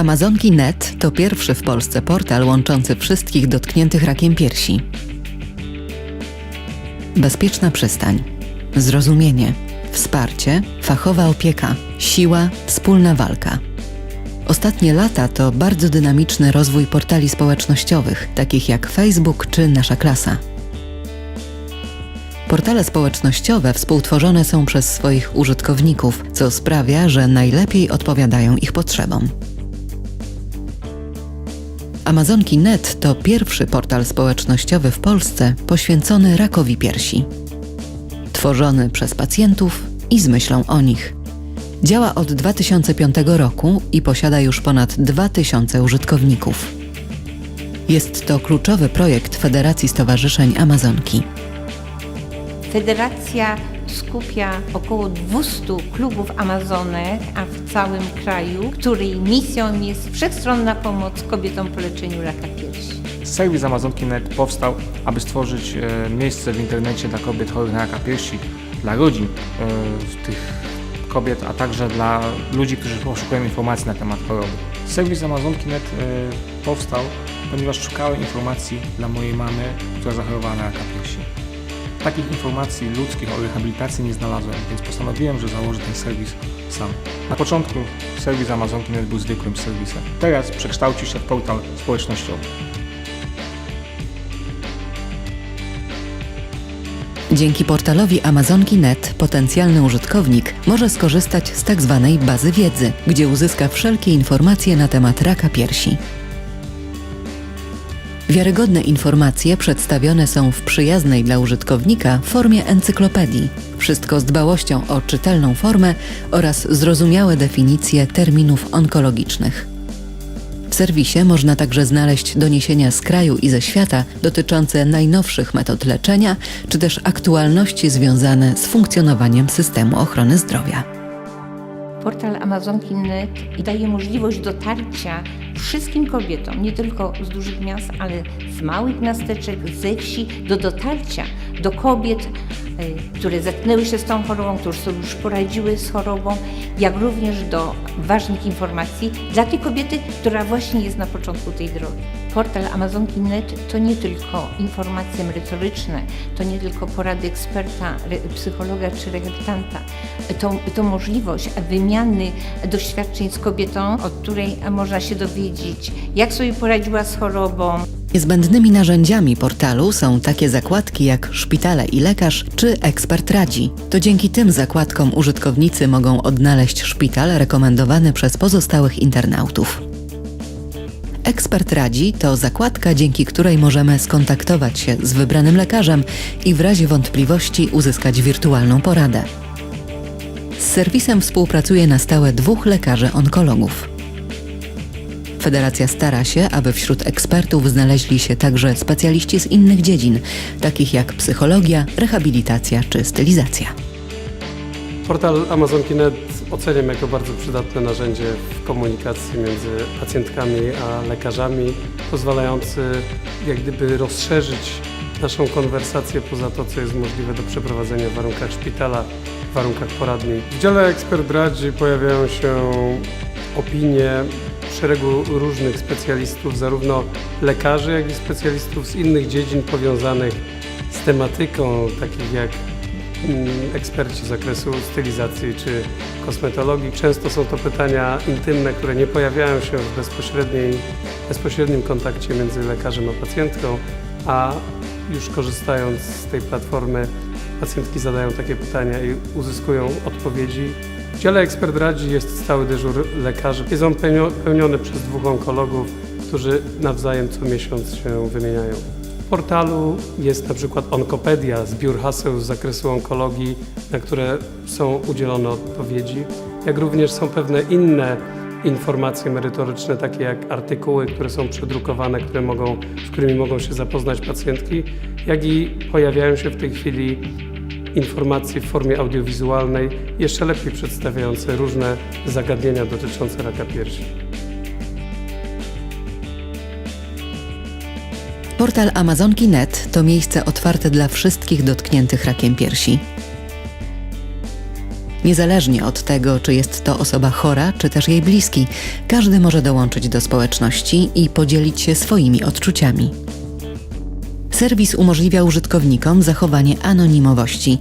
Amazonki.net to pierwszy w Polsce portal łączący wszystkich dotkniętych rakiem piersi. Bezpieczna przystań, zrozumienie, wsparcie, fachowa opieka, siła, wspólna walka. Ostatnie lata to bardzo dynamiczny rozwój portali społecznościowych, takich jak Facebook czy Nasza Klasa. Portale społecznościowe współtworzone są przez swoich użytkowników, co sprawia, że najlepiej odpowiadają ich potrzebom. Amazonki.net to pierwszy portal społecznościowy w Polsce poświęcony rakowi piersi. Tworzony przez pacjentów i z myślą o nich. Działa od 2005 roku i posiada już ponad 2000 użytkowników. Jest to kluczowy projekt Federacji Stowarzyszeń Amazonki. Federacja skupia około 200 klubów Amazonek, a w całym kraju, której misją jest wszechstronna pomoc kobietom po leczeniu raka piersi. Serwis Amazonki.net powstał, aby stworzyć e, miejsce w internecie dla kobiet chorych na raka piersi, dla rodzin e, tych kobiet, a także dla ludzi, którzy poszukują informacji na temat choroby. Serwis Amazonki.net e, powstał, ponieważ szukałem informacji dla mojej mamy, która zachorowała na raka piersi. Takich informacji ludzkich o rehabilitacji nie znalazłem, więc postanowiłem, że założę ten serwis sam. Na początku serwis Amazonki.net był zwykłym serwisem. Teraz przekształcił się w portal społecznościowy. Dzięki portalowi Amazonki.net potencjalny użytkownik może skorzystać z tzw. bazy wiedzy, gdzie uzyska wszelkie informacje na temat raka piersi. Wiarygodne informacje przedstawione są w przyjaznej dla użytkownika formie encyklopedii. Wszystko z dbałością o czytelną formę oraz zrozumiałe definicje terminów onkologicznych. W serwisie można także znaleźć doniesienia z kraju i ze świata dotyczące najnowszych metod leczenia, czy też aktualności związane z funkcjonowaniem systemu ochrony zdrowia. Portal Amazonki.net daje możliwość dotarcia wszystkim kobietom, nie tylko z dużych miast, ale z małych miasteczek, ze wsi, do dotarcia do kobiet, które zetknęły się z tą chorobą, które sobie już poradziły z chorobą, jak również do ważnych informacji dla tej kobiety, która właśnie jest na początku tej drogi. Portal Amazonki.net to nie tylko informacje merytoryczne, to nie tylko porady eksperta, psychologa czy rehabilitanta, to, to możliwość wymiany doświadczeń z kobietą, od której można się dowiedzieć, jak sobie poradziła z chorobą, Niezbędnymi narzędziami portalu są takie zakładki jak szpitale i lekarz czy ekspert radzi. To dzięki tym zakładkom użytkownicy mogą odnaleźć szpital rekomendowany przez pozostałych internautów. Ekspert radzi to zakładka, dzięki której możemy skontaktować się z wybranym lekarzem i w razie wątpliwości uzyskać wirtualną poradę. Z serwisem współpracuje na stałe dwóch lekarzy onkologów. Federacja stara się, aby wśród ekspertów znaleźli się także specjaliści z innych dziedzin, takich jak psychologia, rehabilitacja czy stylizacja. Portal Amazonki.net oceniam jako bardzo przydatne narzędzie w komunikacji między pacjentkami a lekarzami, pozwalający jak gdyby rozszerzyć naszą konwersację poza to, co jest możliwe do przeprowadzenia w warunkach szpitala, w warunkach poradni. W dziale ekspert radzi pojawiają się opinie szeregu różnych specjalistów, zarówno lekarzy, jak i specjalistów z innych dziedzin powiązanych z tematyką, takich jak mm, eksperci z zakresu stylizacji czy kosmetologii. Często są to pytania intymne, które nie pojawiają się w bezpośredniej, bezpośrednim kontakcie między lekarzem a pacjentką, a już korzystając z tej platformy pacjentki zadają takie pytania i uzyskują odpowiedzi. W dziale ekspert radzi jest stały dyżur lekarzy. Jest on pełnio- pełniony przez dwóch onkologów, którzy nawzajem co miesiąc się wymieniają. W portalu jest na przykład Onkopedia, zbiór haseł z zakresu onkologii, na które są udzielone odpowiedzi, jak również są pewne inne informacje merytoryczne, takie jak artykuły, które są przedrukowane, które mogą, z którymi mogą się zapoznać pacjentki, jak i pojawiają się w tej chwili informacje w formie audiowizualnej, jeszcze lepiej przedstawiające różne zagadnienia dotyczące raka piersi. Portal Amazonki.net to miejsce otwarte dla wszystkich dotkniętych rakiem piersi. Niezależnie od tego, czy jest to osoba chora, czy też jej bliski, każdy może dołączyć do społeczności i podzielić się swoimi odczuciami. Serwis umożliwia użytkownikom zachowanie anonimowości.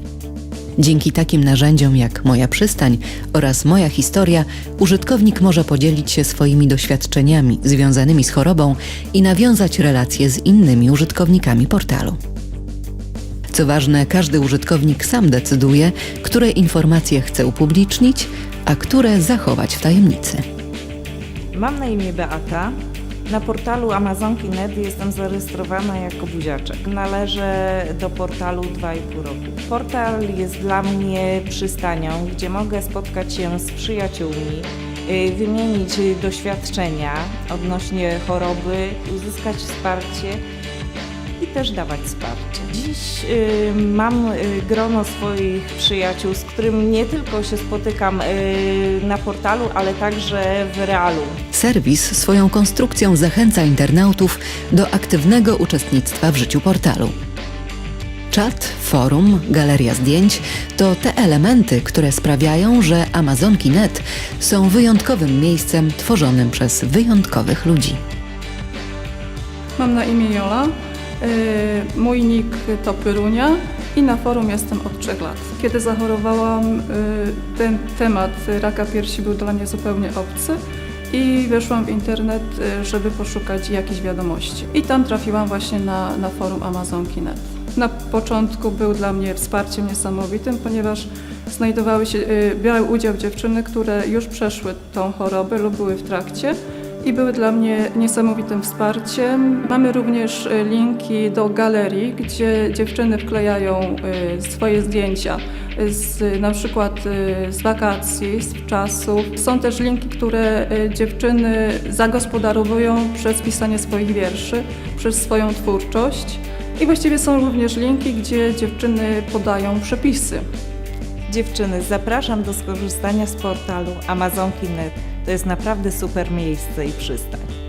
Dzięki takim narzędziom jak Moja Przystań oraz Moja Historia, użytkownik może podzielić się swoimi doświadczeniami związanymi z chorobą i nawiązać relacje z innymi użytkownikami portalu. Co ważne, każdy użytkownik sam decyduje, które informacje chce upublicznić, a które zachować w tajemnicy. Mam na imię Beata. Na portalu Amazonki.net jestem zarejestrowana jako buziaczek. Należę do portalu 2,5 roku. Portal jest dla mnie przystanią, gdzie mogę spotkać się z przyjaciółmi, y, wymienić doświadczenia odnośnie choroby, uzyskać wsparcie i też dawać wsparcie. Dziś y, mam y, grono swoich przyjaciół, z którym nie tylko się spotykam y, na portalu, ale także w realu. Serwis swoją konstrukcją zachęca internautów do aktywnego uczestnictwa w życiu portalu. Czat, forum, galeria zdjęć to te elementy, które sprawiają, że Amazonki.net są wyjątkowym miejscem tworzonym przez wyjątkowych ludzi. Mam na imię Jola. Yy, Mój nick to Pyrunia i na forum jestem od 3 lat. Kiedy zachorowałam, yy, ten temat raka piersi był dla mnie zupełnie obcy i weszłam w internet, yy, żeby poszukać jakichś wiadomości. I tam trafiłam właśnie na, na forum Amazonki.net. Na początku był dla mnie wsparciem niesamowitym, ponieważ znajdowały się, yy, brały udział dziewczyny, które już przeszły tą chorobę lub były w trakcie i były dla mnie niesamowitym wsparciem. Mamy również e, linki do galerii, gdzie dziewczyny wklejają e, swoje zdjęcia z, na przykład e, z wakacji, z czasów. Są też linki, które e, dziewczyny zagospodarowują przez pisanie swoich wierszy, przez swoją twórczość. I właściwie są również linki, gdzie dziewczyny podają przepisy. Dziewczyny, zapraszam do skorzystania z portalu Amazonki.net. To jest naprawdę super miejsce i przystań.